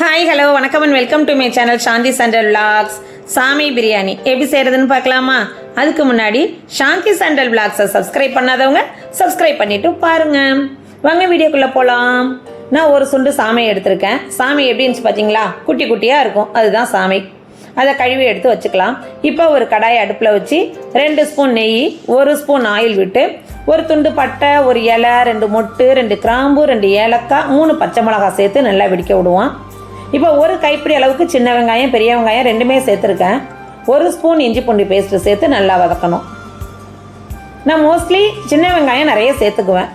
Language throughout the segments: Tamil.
ஹாய் ஹலோ வணக்கம் and welcome to my channel Shanti சண்டல் vlogs சாமி பிரியாணி. எப்படி செய்கிறதுன்னு பார்க்கலாமா? அதுக்கு முன்னாடி சாந்தி சண்டல் விளாக்ஸை சப்ஸ்கிரைப் பண்ணாதவங்க சப்ஸ்கிரைப் பண்ணிவிட்டு பாருங்கள் வாங்க வீடியோக்குள்ளே போகலாம் நான் ஒரு சுண்டு சாமை எடுத்திருக்கேன். சாமை எப்படின்னு பார்த்தீங்களா குட்டி குட்டியாக இருக்கும். அதுதான் சாமை. அதை கழுவி எடுத்து வச்சுக்கலாம். இப்போ ஒரு கடாய் அடுப்பில் வச்சு ரெண்டு ஸ்பூன் நெய் ஒரு ஸ்பூன் ஆயில் விட்டு ஒரு துண்டு பட்டை ஒரு இலை ரெண்டு மொட்டு ரெண்டு கிராம்பு ரெண்டு ஏலக்காய் மூணு பச்சை மிளகாய் சேர்த்து நல்லா வெடிக்க விடுவோம். இப்போ ஒரு கைப்பிடி அளவுக்கு சின்ன வெங்காயம் பெரிய வெங்காயம் ரெண்டுமே சேர்த்துருக்கேன். ஒரு ஸ்பூன் இஞ்சி பூண்டு பேஸ்ட்டு சேர்த்து நல்லா வதக்கணும். நான் மோஸ்ட்லி சின்ன வெங்காயம் நிறைய சேர்த்துக்குவேன்.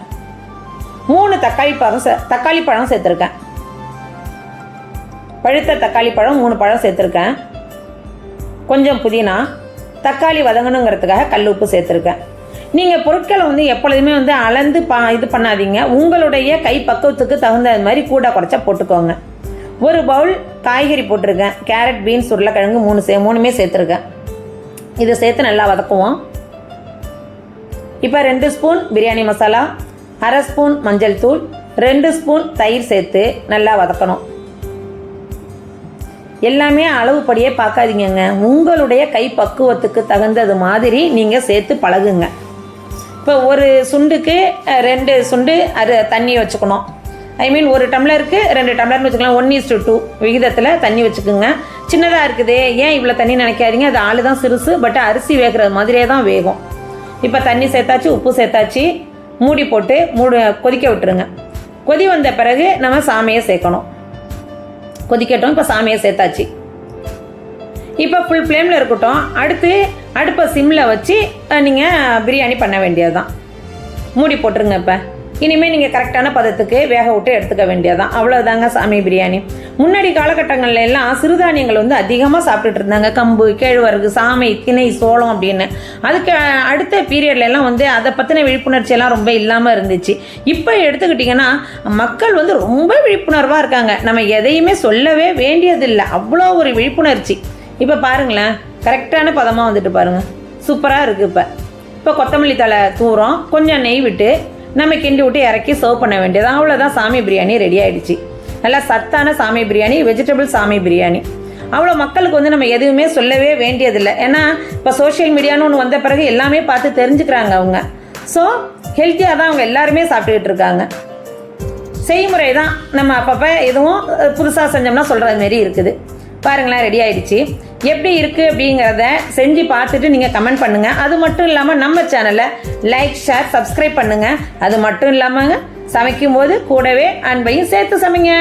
மூணு தக்காளி பழம் சே தக்காளி பழம் சேர்த்துருக்கேன். பழுத்த தக்காளி பழம் மூணு பழம் சேர்த்துருக்கேன். கொஞ்சம் புதினா தக்காளி வதங்கணுங்கிறதுக்காக கல் உப்பு சேர்த்துருக்கேன். நீங்கள் பொருட்களை வந்து எப்பொழுதுமே வந்து அளந்து பா இது பண்ணாதீங்க. உங்களுடைய கை பக்குவத்துக்கு தகுந்த மாதிரி கூட குறைச்சா போட்டுக்கோங்க. ஒரு பவுல் காய்கறி போட்டிருக்கேன். கேரட் பீன்ஸ் உருளைக்கிழங்கு மூணு சே மூணுமே சேர்த்துருக்கேன். இதை சேர்த்து நல்லா வதக்குவோம். இப்போ ரெண்டு ஸ்பூன் பிரியாணி மசாலா அரை ஸ்பூன் மஞ்சள் தூள் ரெண்டு ஸ்பூன் தயிர் சேர்த்து நல்லா வதக்கணும். எல்லாமே அளவுப்படியே பார்க்காதீங்கங்க. உங்களுடைய கை பக்குவத்துக்கு தகுந்தது மாதிரி நீங்கள் சேர்த்து பழகுங்க. இப்போ ஒரு சுண்டுக்கு ரெண்டு சுண்டு அது தண்ணி வச்சுக்கணும். ஐ மீன் ஒரு டம்ளருக்கு ரெண்டு டம்ளர்னு வச்சுக்கலாம் ஒன் இஸ் டூ விகிதத்தில் தண்ணி வச்சுக்கோங்க. சின்னதாக இருக்குது ஏன் இவ்வளோ தண்ணி நினைக்காதீங்க? அது ஆள் தான் சிறுசு பட் அரிசி வேகிறது மாதிரியே தான் வேகும். இப்போ தண்ணி சேர்த்தாச்சு உப்பு சேர்த்தாச்சு மூடி போட்டு மூடு கொதிக்க விட்டுருங்க. கொதி வந்த பிறகு நம்ம சாமியை சேர்க்கணும். கொதிக்கட்டும் இப்போ சாமியை சேர்த்தாச்சு. இப்போ ஃபுல் ஃப்ளேமில் இருக்கட்டும் அடுத்து அடுப்பை சிம்மில் வச்சு நீங்கள் பிரியாணி பண்ண வேண்டியது தான் மூடி போட்டுருங்க இப்போ. இனிமேல் நீங்கள் கரெக்டான பதத்துக்கு வேக விட்டு எடுத்துக்க வேண்டியதான் அவ்வளோதாங்க சாமி பிரியாணி. முன்னாடி காலகட்டங்கள்ல எல்லாம் சிறுதானியங்கள் வந்து அதிகமாக சாப்பிட்டுட்டு இருந்தாங்க. கம்பு கேழ்வரகு சாமை திணை சோளம் அப்படின்னு. அதுக்கு அடுத்த பீரியட்ல எல்லாம் வந்து அதை பற்றின விழிப்புணர்ச்சி எல்லாம் ரொம்ப இல்லாமல் இருந்துச்சு. இப்போ எடுத்துக்கிட்டிங்கன்னா மக்கள் வந்து ரொம்ப விழிப்புணர்வாக இருக்காங்க. நம்ம எதையுமே சொல்லவே வேண்டியதில்லை. அவ்வளோ ஒரு விழிப்புணர்ச்சி. இப்போ பாருங்களேன் கரெக்டான பதமாக வந்துட்டு பாருங்கள் சூப்பராக இருக்குது இப்போ. இப்போ கொத்தமல்லி தழை தூரம் கொஞ்சம் நெய் விட்டு நம்ம கிண்டி விட்டு இறக்கி சர்வ் பண்ண வேண்டியது. அவ்வளோதான் சாமி பிரியாணி ரெடி ஆகிடுச்சி நல்லா சத்தான சாமி பிரியாணி வெஜிடபிள் சாமி பிரியாணி. அவ்வளோ மக்களுக்கு வந்து நம்ம எதுவுமே சொல்லவே வேண்டியதில்லை. ஏன்னா இப்போ சோஷியல் மீடியான்னு ஒன்று வந்த பிறகு எல்லாமே பார்த்து தெரிஞ்சுக்கிறாங்க அவங்க. ஸோ ஹெல்த்தியாக தான் அவங்க எல்லாருமே சாப்பிட்டுக்கிட்டு இருக்காங்க. செய்முறை தான். நம்ம அப்பப்போ எதுவும் புதுசாக செஞ்சோம்னா சொல்கிறது மாரி இருக்குது. பாருங்களேன் ரெடி ஆயிடுச்சு. எப்படி இருக்குது அப்படிங்கிறத செஞ்சு பார்த்துட்டு நீங்கள் கமெண்ட் பண்ணுங்கள் அது மட்டும் இல்லாமல் நம்ம சேனலை லைக் ஷேர் சப்ஸ்கிரைப் பண்ணுங்கள் அது மட்டும் இல்லாமல் சமைக்கும் போது கூடவே அன்பையும் சேர்த்து சமைங்க.